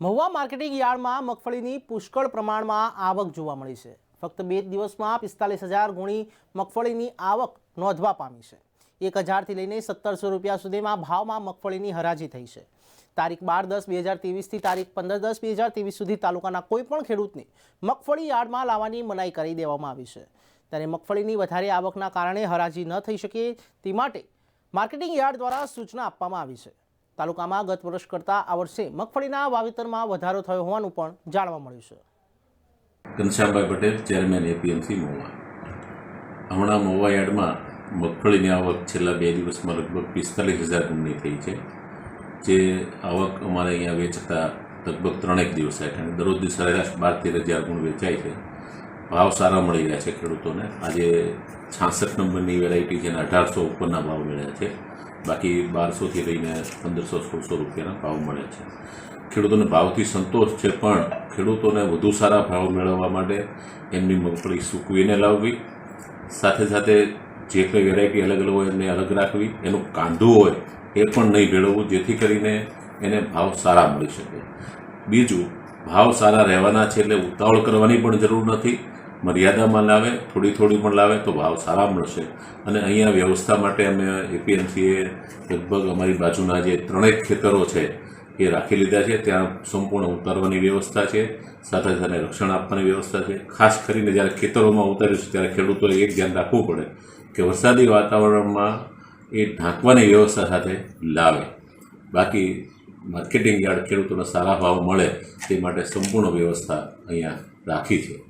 Mahuva marketing યાર્ડમાં મગફળીની પુષ્કળ પ્રમાણમાં આવક જોવા મળી છે. ફક્ત બે દિવસમાં પિસ્તાલીસ હજાર ગુણી મગફળીની આવક નોંધવા પામી છે. એક હજારથી લઈને સત્તરસો રૂપિયા સુધીમાં ભાવમાં મગફળીની હરાજી થઈ છે. તારીખ બાર દસ બે હજાર ત્રેવીસથી તારીખ પંદર દસ બે હજાર ત્રેવીસ સુધી તાલુકાના કોઈ પણ ખેડૂતને મગફળી યાર્ડમાં લાવવાની મનાઈ કરી દેવામાં આવી છે. ત્યારે મગફળીની વધારે આવકના કારણે હરાજી ન થઈ શકે તે માટે માર્કેટિંગ યાર્ડ દ્વારા સૂચના આપવામાં આવી છે. તાલુકામાં ગત વર્ષ કરતાં આ વર્ષે મગફળીના વાવેતરમાં વધારો થયો હોવાનું પણ જાણવા મળ્યું છે. ઘનશ્યામભાઈ પટેલ, ચેરમેન એપીએમસી મહુવા. હમણાં મહુવા યાર્ડમાં મગફળીની આવક છેલ્લા બે દિવસમાં લગભગ પિસ્તાલીસ હજાર ગુણની થઈ છે. જે આવક અમારે અહીંયા વેચતા લગભગ ત્રણેક દિવસ હેઠળ દરરોજની સરેરાશ બાર તેર હજાર ગુણ વેચાય છે. ભાવ સારા મળી રહ્યા છે ખેડૂતોને. આજે છાસઠ નંબરની વેરાયટી છે અને અઢારસો ઉપરના ભાવ મળ્યા છે. બાકી બારસોથી લઈને પંદરસો સોળસો રૂપિયાના ભાવ મળે છે. ખેડૂતોને ભાવથી સંતોષ છે, પણ ખેડૂતોને વધુ સારા ભાવ મેળવવા માટે એમની મગફળી સૂકવીને લાવવી, સાથે સાથે જે કંઈ વેરાયટી અલગ અલગ હોય એમને અલગ રાખવી, એનું કાંધું હોય એ પણ નહીં ભેળવવું, જેથી કરીને એને ભાવ સારા મળી શકે. બીજું, ભાવ સારા રહેવાના છે એટલે ઉતાવળ કરવાની પણ જરૂર નથી. મર્યાદામાં લાવે, થોડી થોડી પણ લાવે તો ભાવ સારા મળશે. અને અહીંયા વ્યવસ્થા માટે અમે એપીએમસીએ લગભગ અમારી બાજુના જે ત્રણેક ખેતરો છે એ રાખી લીધા છે. ત્યાં સંપૂર્ણ ઉતારવાની વ્યવસ્થા છે. સાથે સાથે રક્ષણ આપવાની વ્યવસ્થા છે. ખાસ કરીને જ્યારે ખેતરોમાં ઉતારીશું ત્યારે ખેડૂતોએ એક ધ્યાન રાખવું પડે કે વરસાદી વાતાવરણમાં એ ઢાંકવાની વ્યવસ્થા સાથે લાવે. બાકી માર્કેટિંગ યાર્ડ ખેડૂતોને સારા ભાવ મળે તે માટે સંપૂર્ણ વ્યવસ્થા અહીંયા રાખી છે.